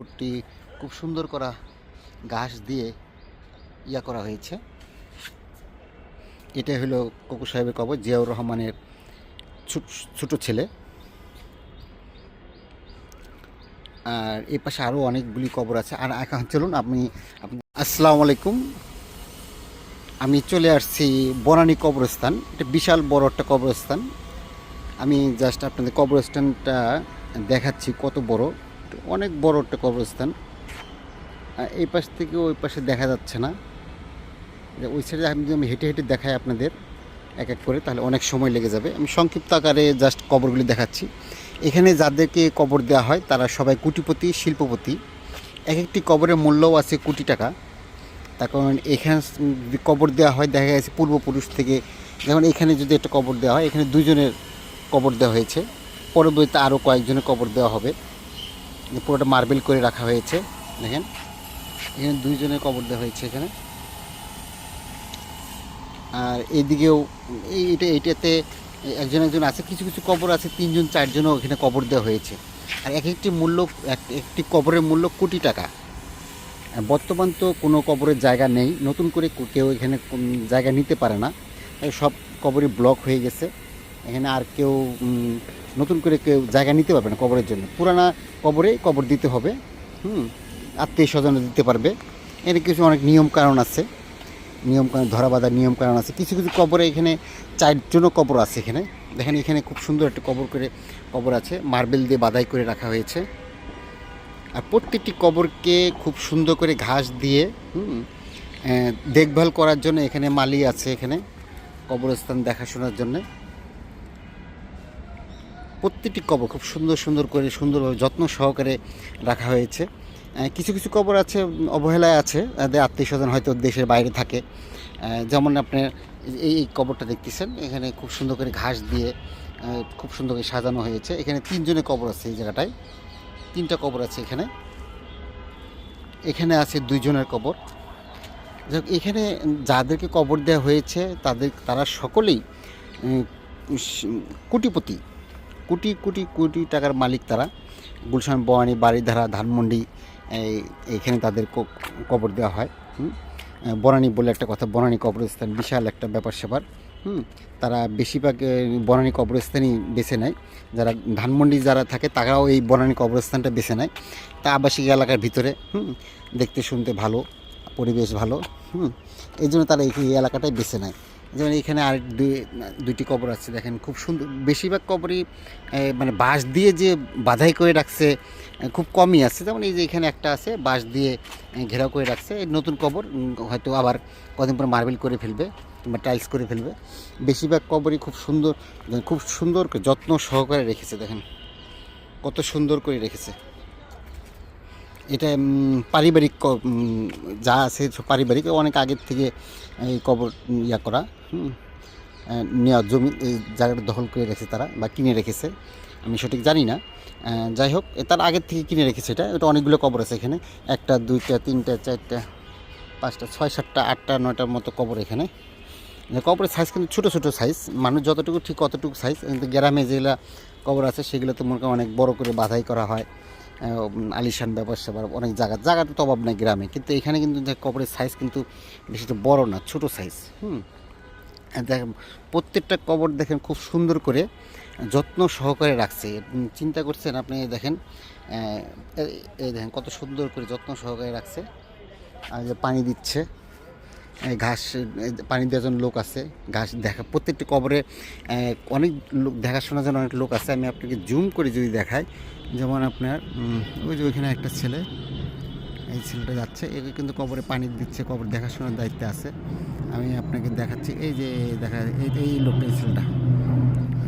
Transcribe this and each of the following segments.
কবরটি খুব সুন্দর করা ঘাস দিয়ে ইয়া করা হয়েছে। এটা হলো কুকুর সাহেবের কবর, জিয়াউর রহমানের ছোট- ছেলে। আর এই পাশে আরও অনেকগুলি কবর আছে। আর এখন চলুন আপনি, আসসালামু আলাইকুম। আমি চলে আসছি বনানী কবরস্থান। এটা বিশাল বড় একটা কবরস্থান। আমি জাস্ট আপনাদের কবরস্থানটা দেখাচ্ছি কত বড়। অনেক বড় একটা কবরস্থান। এই পাশ থেকে ওই পাশে দেখা যাচ্ছে না। ওই সাইডে আমি যদি আমি হেঁটে হেঁটে দেখাই আপনাদের এক এক করে, তাহলে অনেক সময় লেগে যাবে। আমি সংক্ষিপ্ত আকারে জাস্ট কবরগুলি দেখাচ্ছি। এখানে যাদেরকে কবর দেওয়া হয়, তারা সবাই কোটিপতি, শিল্পপতি। এক একটি কবরের মূল্যও আছে কোটি টাকা। তার কারণ এখানে কবর দেওয়া হয়, দেখা গেছে পূর্বপুরুষ থেকে যেমন এখানে যদি একটা কবর দেওয়া হয়, এখানে দুজনের কবর দেওয়া হয়েছে। পরবর্তীতে আরও কয়েকজনের কবর দেওয়া হবে। পুরোটা মার্বেল করে রাখা হয়েছে, দেখেন। এখানে দুইজনের কবর দেওয়া হয়েছে এখানে। আর এইদিকেও এই এটা এইটাতে একজন একজন আছে, কিছু কিছু কবর আছে, তিনজন চারজনও এখানে কবর দেওয়া হয়েছে। আর এক একটি মূল্য, এক- একটি কবরের মূল্য কোটি টাকা। বর্তমান তো কোনো কবরের জায়গা নেই, নতুন করে কেউ এখানে জায়গা নিতে পারে না। সব কবরই ব্লক হয়ে গেছে। এখানে আর কেউ নতুন করে কেউ জায়গা নিতে পারবে না কবরের জন্য। পুরানা কবরে কবর দিতে হবে, হুম আত্মীয় স্বজন দিতে পারবে। এর কিছু অনেক নিয়ম কারণ আছে নিয়ম কারণ ধরা বাঁধার নিয়ম কারণ আছে। কিছু কিছু কবরে এখানে চারজনও কবর আছে এখানে। দেখেন এখানে খুব সুন্দর একটা কবর করে, কবর আছে, মার্বেল দিয়ে বাদাই করে রাখা হয়েছে। আর প্রত্যেকটি কবরকে খুব সুন্দর করে ঘাস দিয়ে দেখভাল করার জন্য এখানে মালি আছে এখানে, কবরস্থান দেখাশোনার জন্য। প্রত্যেকটি কবর খুব সুন্দর সুন্দর করে সুন্দরভাবে যত্ন সহকারে রাখা হয়েছে। কিছু কিছু কবর আছে, অবহেলায় আছে, তাদের আত্মীয় স্বজন হয়তো দেশের বাইরে থাকে। যেমন আপনার এই কবরটা দেখতেছেন, এখানে খুব সুন্দর করে ঘাস দিয়ে খুব সুন্দর করে সাজানো হয়েছে। এখানে তিনজনের কবর আছে এই জায়গাটায়। তিনটা কবর আছে এখানে। এখানে আছে দুইজনের কবর। যাক, এখানে যাদেরকে কবর দেওয়া হয়েছে, তাদের, তারা সকলেই কোটিপতি। কোটি কোটি কোটি টাকার মালিক তারা। গুলশান, বওয়ানি বাড়িধারা ধানমন্ডি এইখানে তাদের কবর দেওয়া হয়। বনানী বলে একটা কথা, বনানী কবরস্থান, বিশাল একটা ব্যাপার স্যাপার হুম? তারা বেশিরভাগ বনানী কবরস্থানই বেছে নেয়। যারা ধানমন্ডি যারা থাকে, তারাও এই বনানী কবরস্থানটা বেছে নেয়। তা আবাসিক এলাকার ভিতরে, হুম? দেখতে, শুনতে ভালো, পরিবেশ ভালো, হুম? এই জন্য তারা এই এলাকাটাই বেছে নেয়। যেমন এখানে আর দুই, দুইটি কবর আছে, দেখেন খুব সুন্দর, বেশিরভাগ কবরই মানে বাঁশ দিয়ে যে বাধাই করে রাখছে খুব কমই আছে। যেমন এই যে এখানে একটা আছে, বাঁশ দিয়ে ঘেরাও করে রাখছে নতুন কবর হয়তো আবার কদিন পর মার্বেল করে ফেলবে কিংবা টাইলস করে ফেলবে। বেশিরভাগ কবরই খুব সুন্দর খুব সুন্দর যত্ন সহকারে রেখেছে, দেখেন কত সুন্দর করে রেখেছে। এটা পারিবারিক যা আছে পারিবারিক, অনেক আগের থেকে এই কবর ইয়া করা। হুম। নেওয়া জমি জায়গাটা দখল করে রেখেছে তারা বা কিনে রেখেছে। আমি সঠিক জানি না। যাই হোক তার আগের থেকে কিনে রেখেছে এটা। এটা অনেকগুলো কবর আছে এখানে। একটা, দুইটা, তিনটা, চারটা, পাঁচটা, ছয়, সাতটা, আটটা, নয়টার মতো কবর এখানে। কবরের সাইজ কিন্তু ছোটো ছোটো সাইজ মানুষ যতটুকু ঠিক কতটুকু সাইজ কিন্তু গ্রামে যেগুলো কবর আছে সেগুলো তো মনে করেন অনেক বড় করে বাধাই করা হয়। আলিশান ব্যাপার স্যাপার অনেক জায়গা। জায়গাটা তো অভাব নাই গ্রামে। কিন্তু এখানে কিন্তু কবরের সাইজ কিন্তু বেশি বড় না, ছোট সাইজ হুম। দেখেন, প্রত্যেকটা কবর দেখেন খুব সুন্দর করে যত্ন সহকারে রাখছে। চিন্তা করছেন আপনি দেখেন এই- দেখেন কত সুন্দর করে যত্ন সহকারে রাখছে। আর যে পানি দিচ্ছে ঘাস পানি দেওয়ার জন্য লোক আছে, ঘাস দেখা, প্রত্যেকটি কবরে অনেক লোক, দেখাশোনার জন্য অনেক লোক আছে। আমি আপনাকে জুম করে যদি দেখাই, যেমন আপনার ওই যে ওইখানে একটা ছেলে এই ছেলেটা যাচ্ছে একে কিন্তু কবরে পানি দিচ্ছে, কবর দেখাশোনার দায়িত্বে আছে। আমি আপনাকে দেখাচ্ছি, এই যে দেখা, এই এই লোকটা, এই ছেলেটা।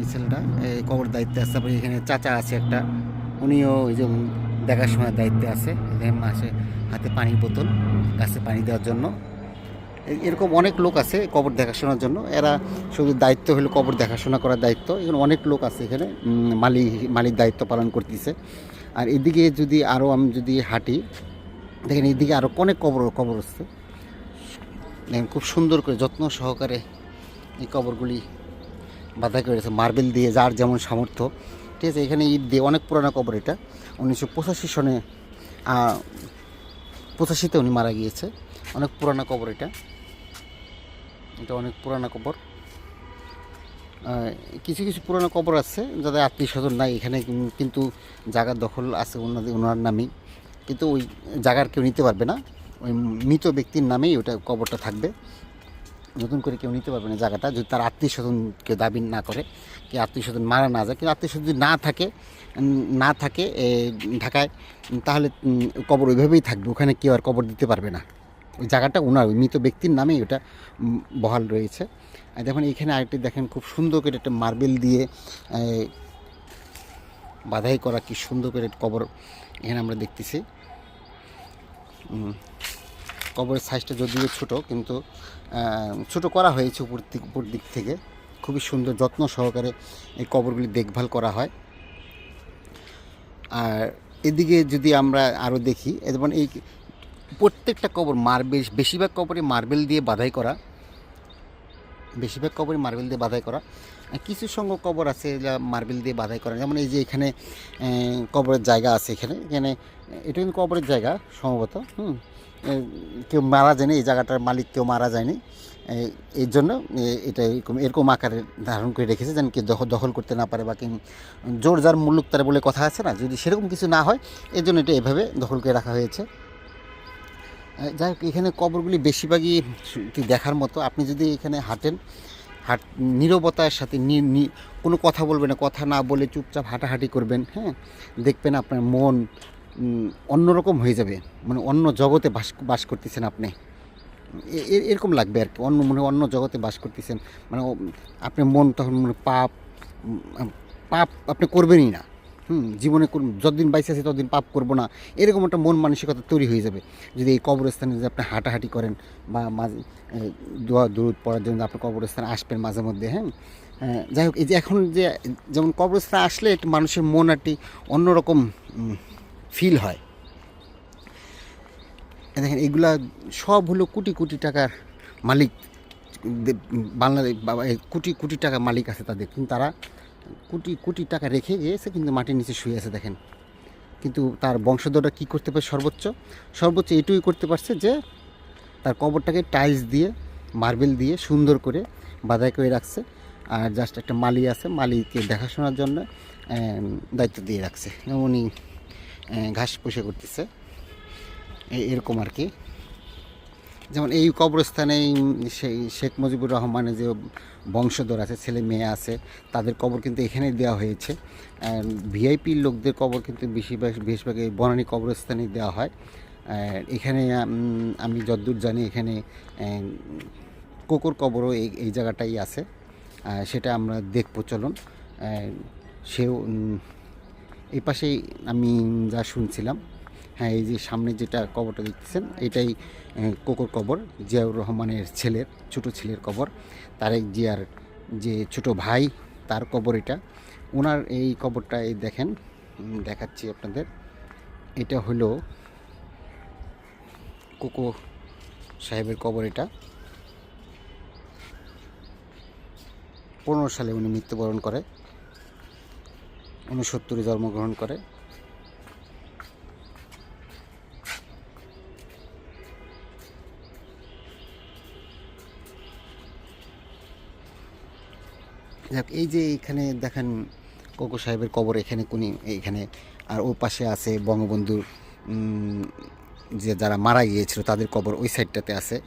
এই ছেলেটা এই কবর দায়িত্বে আছে, তারপরে এখানে চাচা আছে একটা, উনিও ওই যে দেখাশোনার দায়িত্বে আছে এই দেখেন মাসে হাতে পানির বোতল, গাছে পানি দেওয়ার জন্য। এরকম অনেক লোক আছে কবর দেখাশোনার জন্য, এরা শুধু দায়িত্ব হলো কবর দেখাশোনা করার দায়িত্ব, এখানে অনেক লোক আছে এখানে মালি মালিক দায়িত্ব পালন করতেছে। আর এদিকে যদি আরও আমি যদি হাঁটি দেখেন এদিকে আরও অনেক কবর কবর আছে। দেখেন, খুব সুন্দর করে যত্ন সহকারে এই কবরগুলি বাধা করেছে মার্বেল দিয়ে, যার যেমন সামর্থ্য। ঠিক আছে, এখানে ইট দিয়ে অনেক পুরানো কবর এটা। উনিশশো পঁচাশি সনে পঁচাশিতে উনি মারা গিয়েছে। অনেক পুরানো কবর এটা। এটা অনেক পুরানো কবর। কিছু কিছু পুরানো কবর আছে, যাদের আত্মীয় স্বজন নাই এখানে, কিন্তু জায়গা দখল আছে ওনাদের, ওনার নামেই কিন্তু ওই জায়গার কেউ নিতে পারবে না। ওই মৃত ব্যক্তির নামেই ওটা কবরটা থাকবে। নতুন করে কেউ নিতে পারবে না জায়গাটা। যদি তার আত্মীয় স্বজন কেউ দাবি না করে কি আত্মীয় স্বজন মারা না যায় কিন্তু আত্মীয় স্বজন যদি না থাকে না থাকে ঢাকায়, তাহলে কবর ওইভাবেই থাকবে। ওখানে কেউ আর কবর দিতে পারবে না। ওই জায়গাটা ওনার, ওই মৃত ব্যক্তির নামেই ওটা বহাল রয়েছে। আর দেখুন এইখানে আরেকটি দেখেন, খুব সুন্দর করে একটা মার্বেল দিয়ে বাধাই করা কি সুন্দর করে কবর এখানে আমরা দেখতেছি। কবরের সাইজটা যদিও ছোটো, কিন্তু ছোট করা হয়েছে উপর দিক উপর দিক থেকে। খুবই সুন্দর যত্ন সহকারে এই কবরগুলি দেখভাল করা হয়। আর এদিকে যদি আমরা আরও দেখি যেমন এই প্রত্যেকটা কবর মার্বেল, বেশিরভাগ কবরে মার্বেল দিয়ে বাধাই করা। বেশিরভাগ কবরে মার্বেল দিয়ে বাধাই করা। কিছু সংখ্যক কবর আছে যা মার্বেল দিয়ে বাধাই করা। যেমন এই যে এখানে কবরের জায়গা আছে এখানে। এখানে, এটা কিন্তু কবরের জায়গা সম্ভবত, হুম। কেউ মারা যায়নি, এই জায়গাটার মালিক কেউ মারা যায়নি। এর জন্য এটা এরকম এরকম আকারে ধারণ করে রেখেছে যেন কেউ দখল দখল করতে না পারে বা কি জোর যার মুল্লুক তার বলে কথা আছে না, যদি সেরকম কিছু না হয়, এর জন্য এটা এভাবে দখল করে রাখা হয়েছে। যাই হোক, এখানে কবরগুলি বেশিরভাগই দেখার মতো। আপনি যদি এখানে হাঁটেন হাট, নিরবতার সাথে কোনো কথা বলবে না, কথা না বলে চুপচাপ হাঁটাহাঁটি করবেন হ্যাঁ? দেখবেন আপনার মন অন্যরকম হয়ে যাবে মানে অন্য জগতে বাস বাস করতেছেন আপনি। এরকম লাগবে আর কি, অন্য মনে অন্য জগতে বাস করতেছেন মানে আপনি আপনার মন তখন মনে পাপ পাপ আপনি করবেনই না। হুম, জীবনে যতদিন বাইসে আছে ততদিন পাপ করব না। এরকম একটা মন মানসিকতা তৈরি হয়ে যাবে। যদি এই কবরস্থানে যদি আপনি হাঁটাহাঁটি করেন বা মাঝে দোয়া দূর পড়ার জন্য আপনি কবরস্থানে আসবেন মাঝে মধ্যে হ্যাঁ? যাই হোক, এই যে এখন যে যেমন কবরস্থানে আসলে একটু মানুষের মন একটি অন্যরকম ফিল হয়। দেখেন, এগুলা সব হলো কোটি কোটি টাকার মালিক। বাংলাদেশ কোটি কোটি টাকা মালিক আছে তাদের। কিন্তু তারা কোটি কোটি টাকা রেখে গিয়েছে, কিন্তু মাটির নিচে শুয়ে আছে, দেখেন। কিন্তু তার বংশধররা কী করতে পারে সর্বোচ্চ সর্বোচ্চ এটুকুই করতে পারছে যে, তার কবরটাকে টাইলস দিয়ে মার্বেল দিয়ে সুন্দর করে বাধাই করে রাখছে। আর জাস্ট একটা মালি আছে, মালিকে দেখাশোনার জন্য দায়িত্ব দিয়ে রাখছে। উনি ঘাস পুষে করতেছে। এরকম আর কি। যেমন এই কবরস্থানে সেই শেখ মুজিবুর রহমানের যে বংশধর আছে, ছেলে মেয়ে আছে, তাদের কবর কিন্তু এখানে দেওয়া হয়েছে। ভিআইপি লোকদের কবর কিন্তু বেশিরভাগ বেশিরভাগ এই বনানী কবরস্থানে দেওয়া হয়। এখানে আমি যতদূর জানি এখানে কোকর কবরও এই এই জায়গাটাই আছে। সেটা আমরা দেখব, চলুন। সেও এই পাশেই আমি যা শুনছিলাম হ্যাঁ এই যে সামনে যেটা কবরটা দেখতেছেন, এটাই কোকর কবর, জিয়াউর রহমানের ছেলের, ছোট ছেলের কবর। তারেক জিয়ার যে ছোট ভাই, তার কবর এটা। ওনার এই কবরটা এই দেখেন দেখাচ্ছি আপনাদের। এটা হলো কোকো সাহেবের কবর এটা। পনেরো সালে উনি মৃত্যুবরণ করে। উনসত্তরে জন্মগ্রহণ করে। যাক, এই যে এখানে দেখেন কোকো সাহেবের কবর, এখানে কোনি, এখানে আর ও পাশে আছে বঙ্গবন্ধুর যে যারা মারা গিয়েছিল, তাদের কবর ওই সাইডটাতে আছে।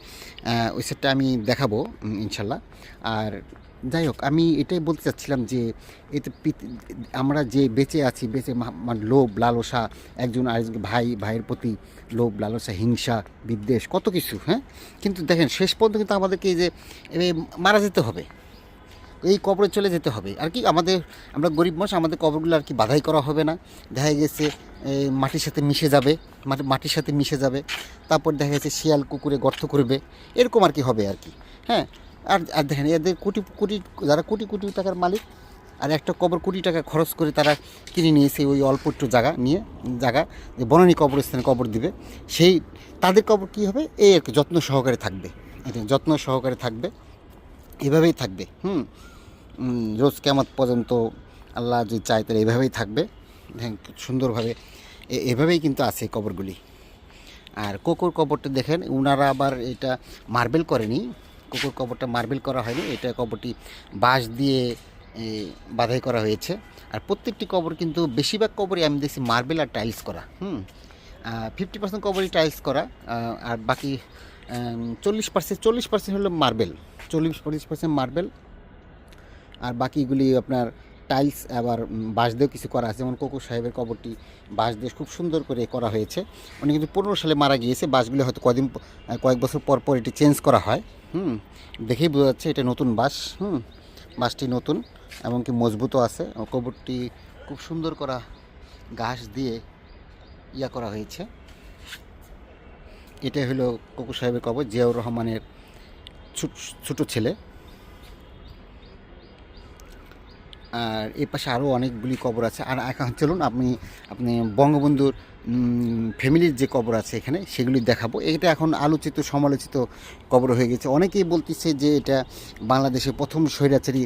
ওই সাইডটা আমি দেখাবো ইনশাল্লাহ। আর যাই হোক, আমি এটাই বলতে চাচ্ছিলাম যে, এতে আমরা যে বেঁচে আছি, বেঁচে মা- মা- লোভ, লালসা, একজন আরেকজন ভাই, ভাইয়ের প্রতি লোভ, লালসা, হিংসা, বিদ্বেষ, কত কিছু হ্যাঁ? কিন্তু দেখেন, শেষ পর্যন্ত কিন্তু আমাদেরকে এই যে মারা যেতে হবে। এই কবরে চলে যেতে হবে। আর কি আমাদের, আমরা গরিব মানুষ, আমাদের কবরগুলো আর কি বাধাই করা হবে না। দেখা গেছে মাটির সাথে মিশে যাবে, মাটি- মাটির সাথে মিশে যাবে। তারপর দেখা গেছে, শিয়াল কুকুরে গর্ত করবে। এরকম আর কি হবে আর কি। হ্যাঁ আর আর দেখেন, এদের কোটি কোটি, যারা কোটি কোটি টাকার মালিক, আর একটা কবর কোটি টাকা খরচ করে তারা কিনে নিয়েছে ওই অল্প একটু জায়গা নিয়ে, জায়গা, যে বনানী কবরস্থানে কবর দিবে। সেই, তাদের কবর কী হবে? এই আর কি, যত্ন সহকারে থাকবে। যত্ন সহকারে থাকবে। এভাবেই থাকবে। হুম। রোজ কেমন পর্যন্ত আল্লাহ যদি চায় তাহলে এভাবেই থাকবে। হ্যাঁ, সুন্দরভাবে এভাবেই কিন্তু আছে কবরগুলি। আর কোকোর কবরটা দেখেন ওনারা আবার এটা মার্বেল করেনি। কোকোর কবরটা মার্বেল করা হয়নি এটা কবরটি বাঁশ দিয়ে বাধাই করা হয়েছে। আর প্রত্যেকটি কবর কিন্তু বেশিরভাগ কবরই আমি দেখছি মার্বেল আর টাইলস করা হুম। ফিফটি পার্সেন্ট কবরই টাইলস করা আর বাকি চল্লিশ পার্সেন্ট চল্লিশ পার্সেন্ট হলো মার্বেল। চল্লিশ চল্লিশ পার্সেন্ট মার্বেল। আর বাকিগুলি আপনার টাইলস আবার বাঁশ দিয়েও কিছু করা আছে। যেমন কোকো সাহেবের কবরটি বাঁশ দিয়ে খুব সুন্দর করে করা হয়েছে। উনি কিন্তু পনেরো সালে মারা গিয়েছে। বাঁশগুলি হয়তো কদিন কয়েক বছর পর পর এটি চেঞ্জ করা হয়। হুম, দেখেই বোঝা যাচ্ছে এটা নতুন বাঁশ। হুম, বাঁশটি নতুন এমনকি মজবুতও আছে। কবরটি খুব সুন্দর করা ঘাস দিয়ে ইয়া করা হয়েছে। এটা হলো কোকো সাহেবের কবর, জিয়াউর রহমানের ছোট- ছোট ছেলে। আর এ পাশে আরও অনেকগুলি কবর আছে। আর এখন চলুন আপনি আপনি বঙ্গবন্ধুর ফ্যামিলির যে কবর আছে এখানে, সেগুলি দেখাবো। এটা এখন আলোচিত, সমালোচিত কবর হয়ে গেছে। অনেকেই বলতেছে যে এটা বাংলাদেশে প্রথম স্বৈরাচারী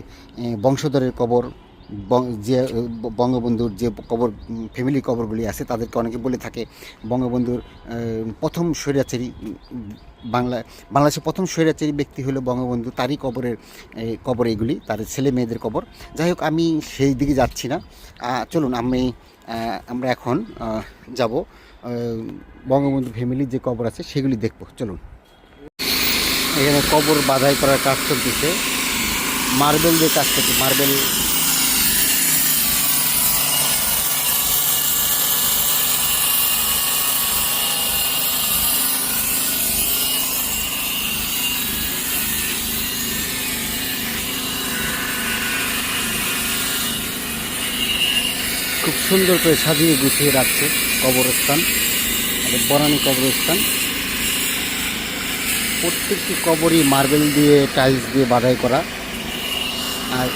বংশধরের কবর। যে, বঙ্গবন্ধুর যে কবর ফ্যামিলি কবরগুলি আছে, তাদেরকে অনেকে বলে থাকে, বঙ্গবন্ধুর প্রথম স্বৈরাচারী, বাংলা, বাংলাদেশের প্রথম স্বৈরাচারী ব্যক্তি হলো বঙ্গবন্ধু, তারই কবরের কবর এগুলি, তার ছেলে মেয়েদের কবর। যাই হোক, আমি সেই দিকে যাচ্ছি না। চলুন, আমি আমরা এখন যাব বঙ্গবন্ধু ফ্যামিলির যে কবর আছে, সেগুলি দেখব। চলুন। এখানে কবর বাধাই করার কাজ চলতেছে। মার্বেল যে কাজ করছে, মার্বেল সুন্দর করে সাজিয়ে গুছিয়ে রাখছে কবরস্থান আমাদের বনানী কবরস্থান। প্রত্যেকটি কবরই মার্বেল দিয়ে টাইলস দিয়ে বাধাই করা। আর